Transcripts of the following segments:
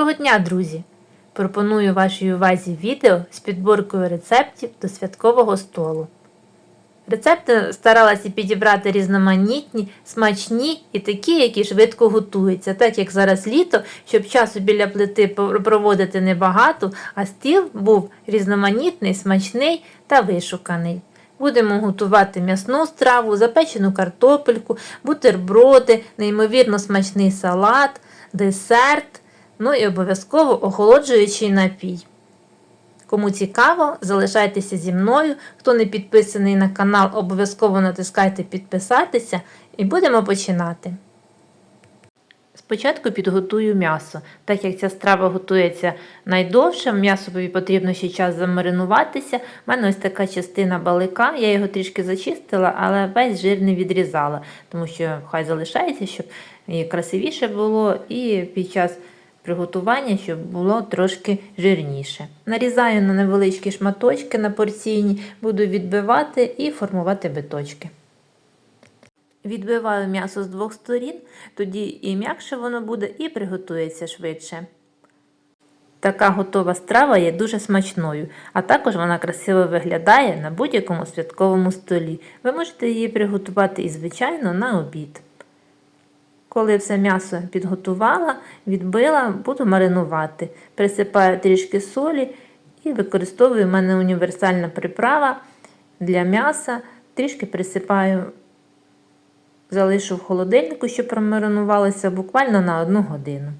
Доброго дня, друзі! Пропоную вашій увазі відео з підборкою рецептів до святкового столу. Рецепти старалася підібрати різноманітні, смачні і такі, які швидко готуються, так як зараз літо, щоб часу біля плити проводити небагато, а стіл був різноманітний, смачний та вишуканий. Будемо готувати м'ясну страву, запечену картопельку, бутерброди, неймовірно смачний салат, десерт, ну і обов'язково охолоджуючий напій. Кому цікаво, залишайтеся зі мною. Хто не підписаний на канал, обов'язково натискайте підписатися і будемо починати. Спочатку підготую м'ясо. Так як ця страва готується найдовше, м'ясові потрібно ще час замаринуватися. У мене ось така частина балика, я його трішки зачистила, але весь жир не відрізала, тому що хай залишається, щоб і красивіше було, і під час приготування, щоб було трошки жирніше. Нарізаю на невеличкі шматочки на порційні, буду відбивати і формувати биточки. Відбиваю м'ясо з двох сторін, тоді і м'якше воно буде, і приготується швидше. Така готова страва є дуже смачною, а також вона красиво виглядає на будь-якому святковому столі. Ви можете її приготувати і, звичайно, на обід. Коли все м'ясо підготувала, відбила, буду маринувати. Присипаю трішки солі і використовую в мене універсальна приправа для м'яса. Трішки присипаю, залишу в холодильнику, щоб промаринувалося буквально на одну годину.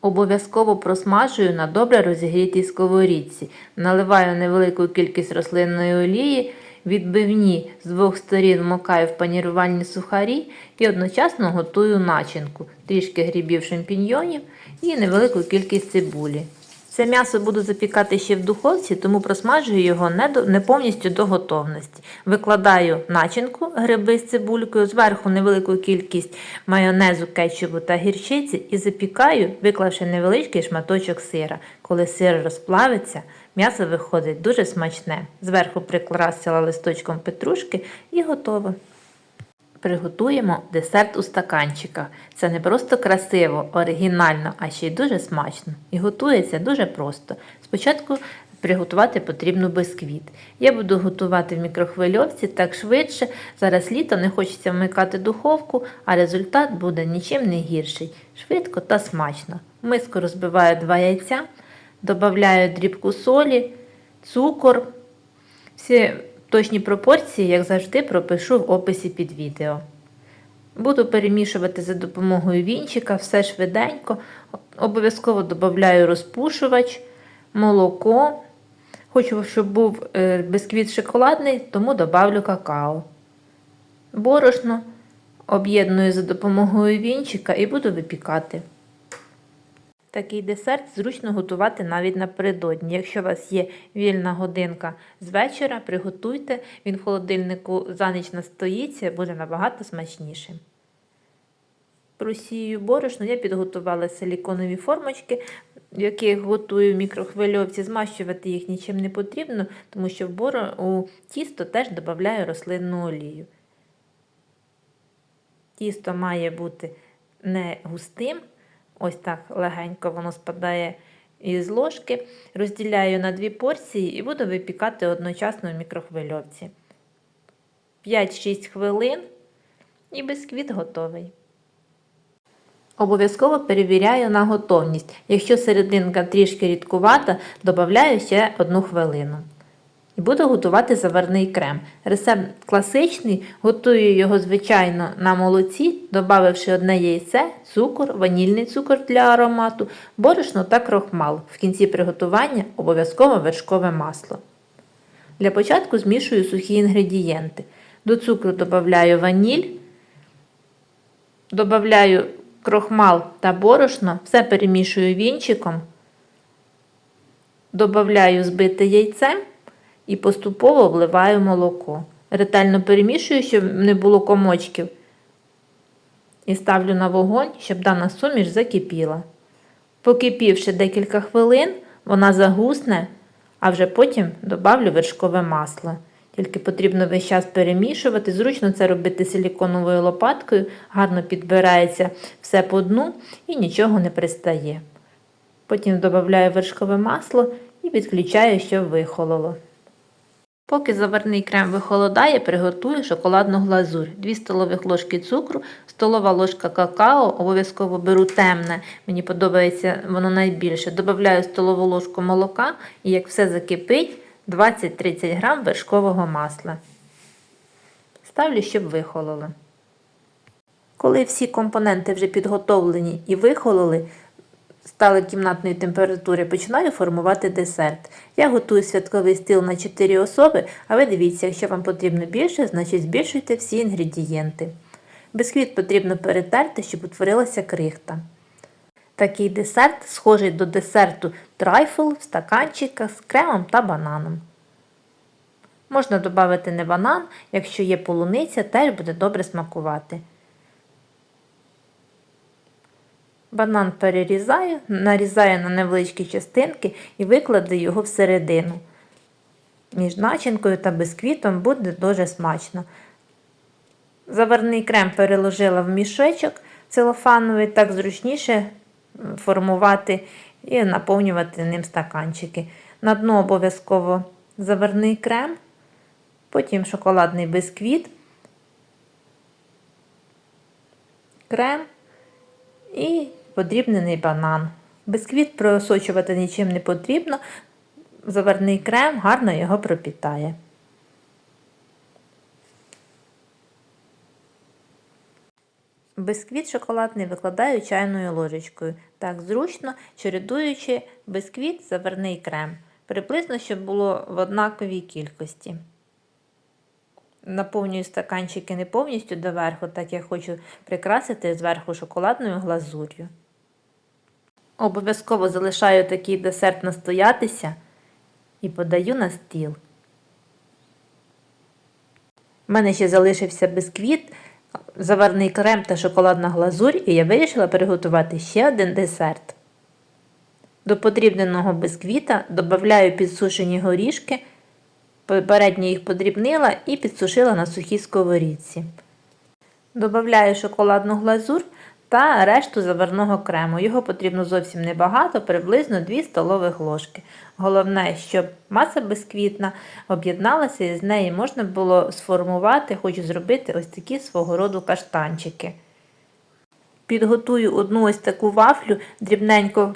Обов'язково просмажую на добре розігрітій сковорідці. Наливаю невелику кількість рослинної олії, відбивні з двох сторін вмокаю в панірувальні сухарі і одночасно готую начинку, трішки грибів шампіньйонів і невелику кількість цибулі. Це м'ясо буду запікати ще в духовці, тому просмажую його не, до, не повністю до готовності. Викладаю начинку, гриби з цибулькою, зверху невелику кількість майонезу, кетчупу та гірчиці і запікаю, виклавши невеличкий шматочок сира. Коли сир розплавиться, м'ясо виходить дуже смачне. Зверху прикрасила листочком петрушки і готово. Приготуємо десерт у стаканчиках. Це не просто красиво, оригінально, а ще й дуже смачно. І готується дуже просто. Спочатку приготувати потрібно бисквіт. Я буду готувати в мікрохвильовці так швидше. Зараз літо не хочеться вмикати духовку, а результат буде нічим не гірший. Швидко та смачно. Миску розбиваю два яйця, додаю дрібку солі, цукор. Всі точні пропорції, як завжди, пропишу в описі під відео. Буду перемішувати за допомогою вінчика, все швиденько. Обов'язково додаю розпушувач, молоко. Хочу, щоб був е, бисквіт шоколадний, тому додавлю какао. Борошно об'єдную за допомогою вінчика і буду випікати. Такий десерт зручно готувати навіть напередодні. Якщо у вас є вільна годинка з вечора, приготуйте, він в холодильнику за ніч настоїться, буде набагато смачнішим. Просію борошно, я підготувала силіконові формочки, в яких готую в мікрохвильовці. Змащувати їх нічим не потрібно, тому що в боро у тісто теж додаю рослинну олію. Тісто має бути не густим, ось так легенько воно спадає із ложки. Розділяю на дві порції і буду випікати одночасно в мікрохвильовці. 5-6 хвилин і бисквіт готовий. Обов'язково перевіряю на готовність. Якщо серединка трішки рідкувата, додаю ще одну хвилину. І буду готувати заварний крем. Рецепт класичний, готую його, звичайно, на молоці, додавши одне яйце, цукор, ванільний цукор для аромату, борошно та крохмал. В кінці приготування обов'язково вершкове масло. Для початку змішую сухі інгредієнти. До цукру додаю ваніль, додаю крохмал та борошно, все перемішую вінчиком, додаю збите яйце і поступово вливаю молоко. Ретельно перемішую, щоб не було комочків. І ставлю на вогонь, щоб дана суміш закипіла. Покипівши декілька хвилин, вона загусне, а вже потім добавлю вершкове масло. Тільки потрібно весь час перемішувати. Зручно це робити силіконовою лопаткою, гарно підбирається все по дну і нічого не пристає. Потім додаю вершкове масло і відключаю, щоб вихололо. Поки заварний крем вихолодає, приготую шоколадну глазурь. 2 столових ложки цукру, столова ложка какао, обов'язково беру темне, мені подобається воно найбільше. Додаю столову ложку молока і як все закипить, 20-30 грам вершкового масла. Ставлю, щоб вихололо. Коли всі компоненти вже підготовлені і вихололи, стали кімнатної температури, починаю формувати десерт. Я готую святковий стіл на 4 особи, а ви дивіться, якщо вам потрібно більше, значить збільшуйте всі інгредієнти. Бисквіт потрібно перетерти, щоб утворилася крихта. Такий десерт схожий до десерту трайфл в стаканчиках з кремом та бананом. Можна додати не банан, якщо є полуниця, теж буде добре смакувати. Банан перерізаю, нарізаю на невеличкі частинки і викладу його всередину. Між начинкою та бисквітом буде дуже смачно. Заварний крем переложила в мішечок целофановий, так зручніше формувати і наповнювати ним стаканчики. На дно обов'язково заварний крем, потім шоколадний бисквіт, крем і подрібнений банан. Бисквіт просочувати нічим не потрібно, заварний крем гарно його пропітає. Бисквіт шоколадний викладаю чайною ложечкою. Так зручно, чередуючи бисквіт, заварний крем. Приблизно, щоб було в однаковій кількості. Наповнюю стаканчики не повністю доверху, так я хочу прикрасити зверху шоколадною глазур'ю. Обов'язково залишаю такий десерт настоятися і подаю на стіл. У мене ще залишився бисквіт, заварний крем та шоколадна глазурь, і я вирішила приготувати ще один десерт. До подрібненого бисквіта додаю підсушені горішки, попередньо їх подрібнила і підсушила на сухій сковорідці. Добавляю шоколадну глазур та решту заварного крему. Його потрібно зовсім небагато, приблизно 2 столових ложки. Головне, щоб маса бисквітна об'єдналася і з неї можна було сформувати, хочу зробити ось такі свого роду каштанчики. Підготую одну ось таку вафлю, дрібненько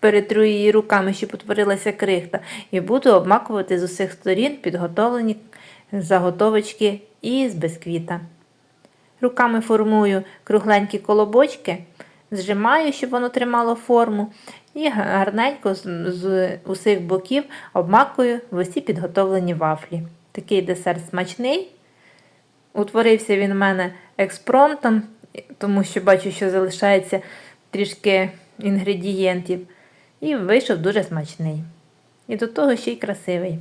перетру її руками, щоб утворилася крихта, і буду обмакувати з усіх сторін підготовлені заготовочки із бисквіта. Руками формую кругленькі колобочки, зжимаю, щоб воно тримало форму, і гарненько з, з усіх боків обмакую в усі підготовлені вафлі. Такий десерт смачний. Утворився він у мене експромтом, тому що бачу, що залишається трішки інгредієнтів. І вийшов дуже смачний. І до того ще й красивий.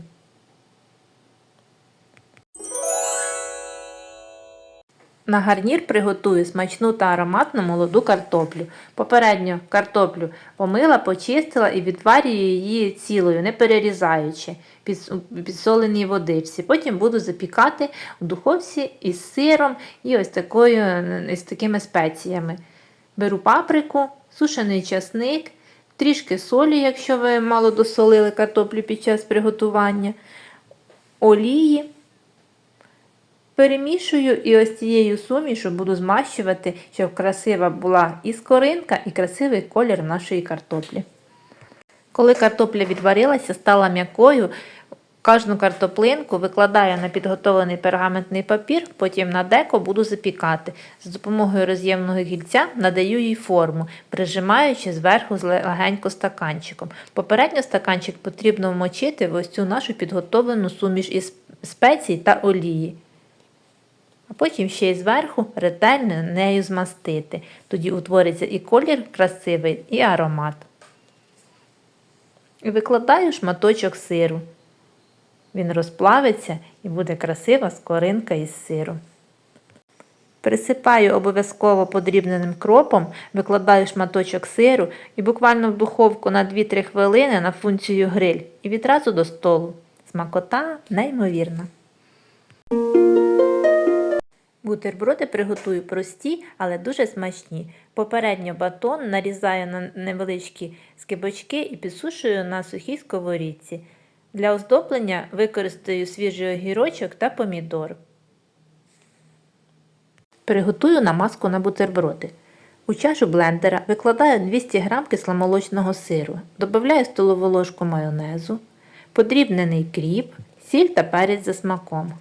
На гарнір приготую смачну та ароматну молоду картоплю. Попередньо картоплю помила, почистила і відварюю її цілою, не перерізаючи під підсоленій водичці. Потім буду запікати в духовці із сиром і ось такою, із такими спеціями. Беру паприку, сушений часник, трішки солі, якщо ви мало досолили картоплю під час приготування, олії. Перемішую і ось цією сумішу буду змащувати, щоб красива була і скоринка, і красивий колір нашої картоплі. Коли картопля відварилася, стала м'якою, кожну картоплинку викладаю на підготовлений пергаментний папір, потім на деко буду запікати. З допомогою роз'ємного гільця надаю їй форму, прижимаючи зверху легенько стаканчиком. Попередньо стаканчик потрібно вмочити в ось цю нашу підготовлену суміш із спецій та олії потім ще й зверху ретельно нею змастити. Тоді утвориться і колір красивий, і аромат. І викладаю шматочок сиру. Він розплавиться і буде красива скоринка із сиру. Присипаю обов'язково подрібненим кропом, викладаю шматочок сиру і буквально в духовку на 2-3 хвилини на функцію гриль і відразу до столу. Смакота неймовірна. Бутерброди приготую прості, але дуже смачні. Попередньо батон нарізаю на невеличкі скибочки і підсушую на сухій сковорідці. Для оздоблення використаю свіжий огірочок та помідор. Приготую намазку на бутерброди. У чашу блендера викладаю 200 г кисломолочного сиру, додаю столову ложку майонезу, подрібнений кріп, сіль та перець за смаком.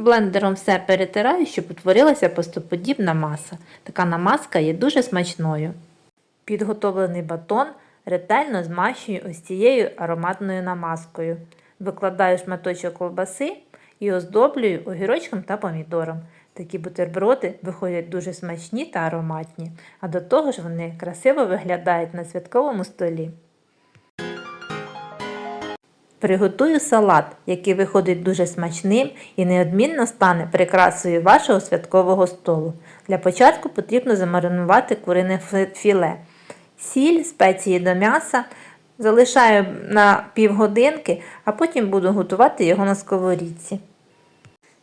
Блендером все перетираю, щоб утворилася пастоподібна маса. Така намазка є дуже смачною. Підготовлений батон ретельно змащую ось цією ароматною намазкою. Викладаю шматочок колбаси і оздоблюю огірочком та помідором. Такі бутерброди виходять дуже смачні та ароматні, а до того ж вони красиво виглядають на святковому столі. Приготую салат, який виходить дуже смачним і неодмінно стане прикрасою вашого святкового столу. Для початку потрібно замаринувати курине фі- філе. Сіль, спеції до м'яса. Залишаю на півгодинки, а потім буду готувати його на сковорідці.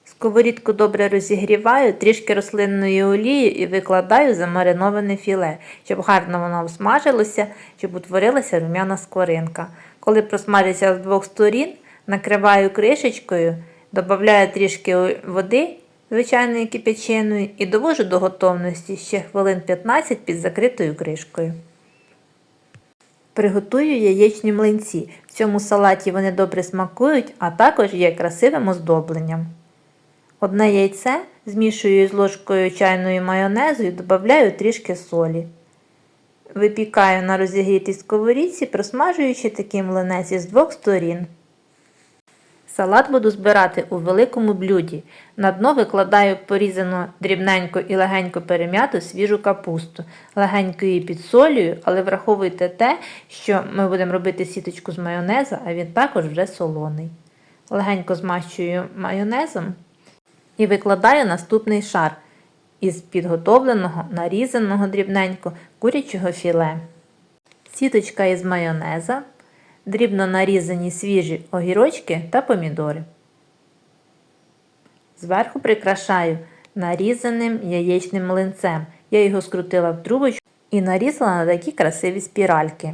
Сковорідку добре розігріваю, трішки рослинної олії і викладаю замариноване філе, щоб гарно воно всмажилося, щоб утворилася рум'яна скоринка. Коли просмажиться з двох сторін, накриваю кришечкою, додаю трішки води, звичайної кипяченої, і довожу до готовності ще хвилин 15 під закритою кришкою. Приготую яєчні млинці. В цьому салаті вони добре смакують, а також є красивим оздобленням. Одне яйце змішую з ложкою чайної майонезу і додаю трішки солі. Випікаю на розігрітій сковорідці, просмажуючи такий млинець із двох сторін. Салат буду збирати у великому блюді. На дно викладаю порізану дрібненько і легенько перем'яту свіжу капусту. Легенько її підсолюю, але враховуйте те, що ми будемо робити сіточку з майонеза, а він також вже солоний. Легенько змащую майонезом і викладаю наступний шар із підготовленого, нарізаного дрібненько курячого філе. Сіточка із майонеза, дрібно нарізані свіжі огірочки та помідори. Зверху прикрашаю нарізаним яєчним млинцем. Я його скрутила в трубочку і нарізала на такі красиві спіральки.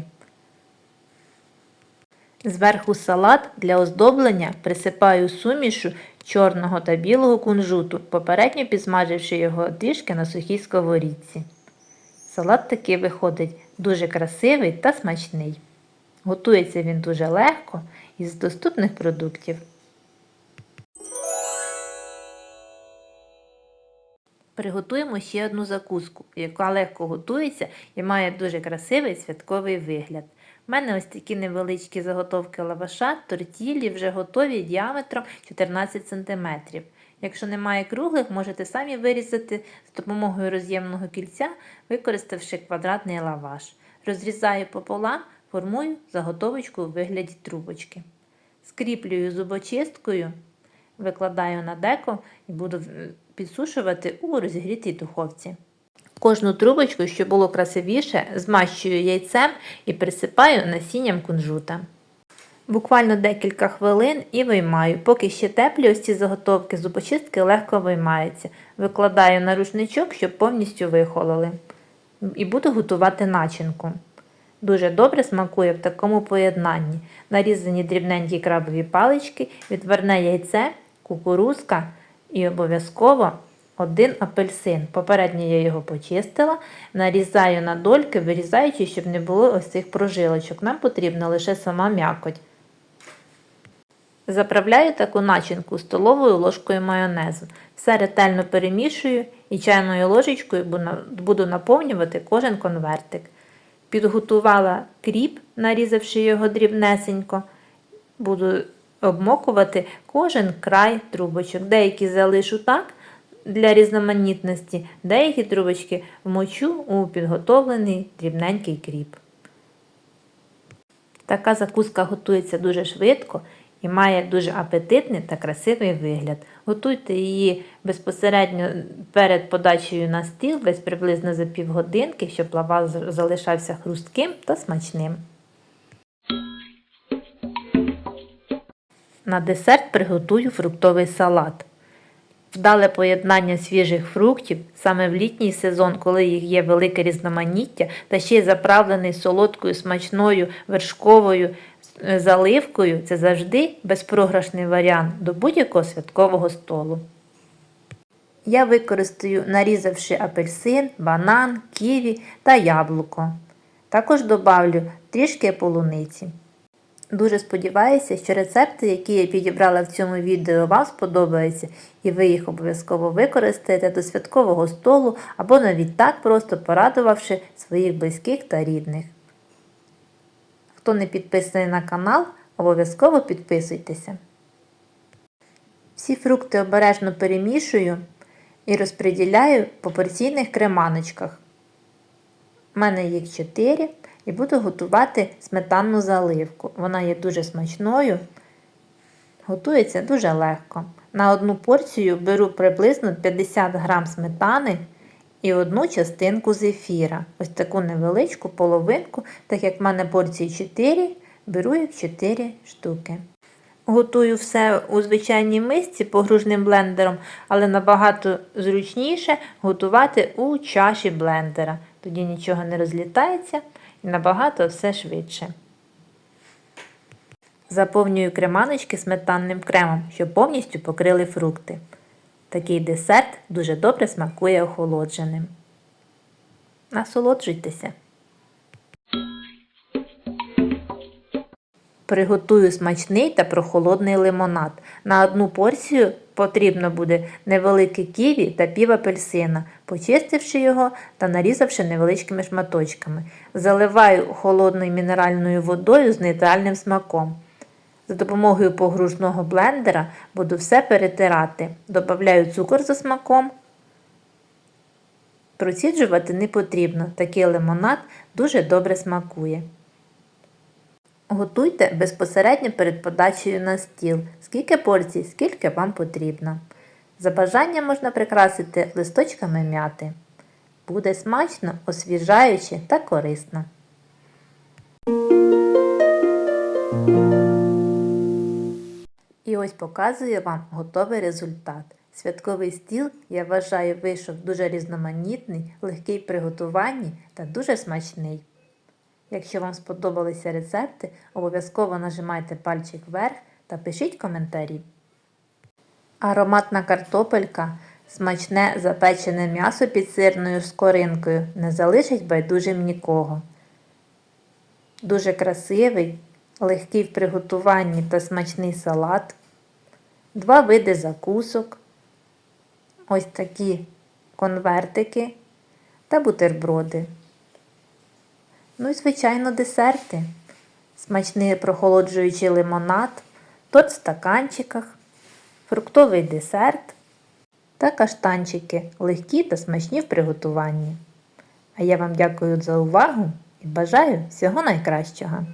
Зверху салат для оздоблення присипаю сумішу чорного та білого кунжуту, попередньо підсмаживши його трішки на сухій сковорідці. Салат такий виходить дуже красивий та смачний. Готується він дуже легко із доступних продуктів. Приготуємо ще одну закуску, яка легко готується і має дуже красивий святковий вигляд. У мене ось такі невеличкі заготовки лаваша, тортілі вже готові діаметром 14 см. Якщо немає круглих, можете самі вирізати з допомогою роз'ємного кільця, використавши квадратний лаваш. Розрізаю пополам, формую заготовочку у вигляді трубочки. Скріплюю зубочисткою, викладаю на деко і буду підсушувати у розігрітій духовці. Кожну трубочку, щоб було красивіше, змащую яйцем і присипаю насінням кунжута. Буквально декілька хвилин і виймаю. Поки ще теплі ось ці заготовки, зубочистки легко виймаються. Викладаю на рушничок, щоб повністю вихололи. І буду готувати начинку. Дуже добре смакує в такому поєднанні. Нарізані дрібненькі крабові палички, відварне яйце, кукурузка і обов'язково один апельсин. Попередньо я його почистила, нарізаю на дольки, вирізаючи, щоб не було ось цих прожилочок. Нам потрібна лише сама м'якоть. Заправляю таку начинку столовою ложкою майонезу. Все ретельно перемішую і чайною ложечкою буду наповнювати кожен конвертик. Підготувала кріп, нарізавши його дрібнесенько. Буду обмокувати кожен край трубочок. Деякі залишу так для різноманітності, деякі трубочки вмочу у підготовлений дрібненький кріп. Така закуска готується дуже швидко і має дуже апетитний та красивий вигляд. Готуйте її безпосередньо перед подачею на стіл, десь приблизно за півгодинки, щоб лаваш залишався хрустким та смачним. На десерт приготую фруктовий салат. Вдале поєднання свіжих фруктів саме в літній сезон, коли їх є велике різноманіття, та ще й заправлений солодкою смачною вершковою е, заливкою, це завжди безпрограшний варіант до будь-якого святкового столу. Я використаю, нарізавши апельсин, банан, ківі та яблуко. Також добавлю трішки полуниці. Дуже сподіваюся, що рецепти, які я підібрала в цьому відео, вам сподобаються, і ви їх обов'язково використаєте до святкового столу або навіть так просто порадувавши своїх близьких та рідних. Хто не підписаний на канал, обов'язково підписуйтеся. Всі фрукти обережно перемішую і розподіляю по порційних креманочках. У мене їх 4 і буду готувати сметанну заливку. Вона є дуже смачною, готується дуже легко. На одну порцію беру приблизно 50 г сметани і одну частинку зефіра. Ось таку невеличку половинку, так як в мене порції 4, беру їх 4 штуки. Готую все у звичайній мисці погружним блендером, але набагато зручніше готувати у чаші блендера. Тоді нічого не розлітається набагато все швидше. Заповнюю креманочки сметанним кремом, щоб повністю покрили фрукти. Такий десерт дуже добре смакує охолодженим. Насолоджуйтеся! Приготую смачний та прохолодний лимонад. На одну порцію потрібно буде невелике ківі та пів апельсина, почистивши його та нарізавши невеличкими шматочками. Заливаю холодною мінеральною водою з нейтральним смаком. За допомогою погружного блендера буду все перетирати. Добавляю цукор за смаком. Проціджувати не потрібно, такий лимонад дуже добре смакує. Готуйте безпосередньо перед подачею на стіл, скільки порцій, скільки вам потрібно. За бажанням можна прикрасити листочками м'яти. Буде смачно, освіжаюче та корисно. І ось показую вам готовий результат. Святковий стіл, я вважаю, вийшов дуже різноманітний, легкий в приготуванні та дуже смачний. Якщо вам сподобалися рецепти, обов'язково нажимайте пальчик вверх та пишіть коментарі. Ароматна картопелька, смачне запечене м'ясо під сирною скоринкою не залишить байдужим нікого. Дуже красивий, легкий в приготуванні та смачний салат. Два види закусок. Ось такі конвертики та бутерброди. Ну і, звичайно, десерти. Смачний прохолоджуючий лимонад, торт в стаканчиках, фруктовий десерт та каштанчики легкі та смачні в приготуванні. А я вам дякую за увагу і бажаю всього найкращого!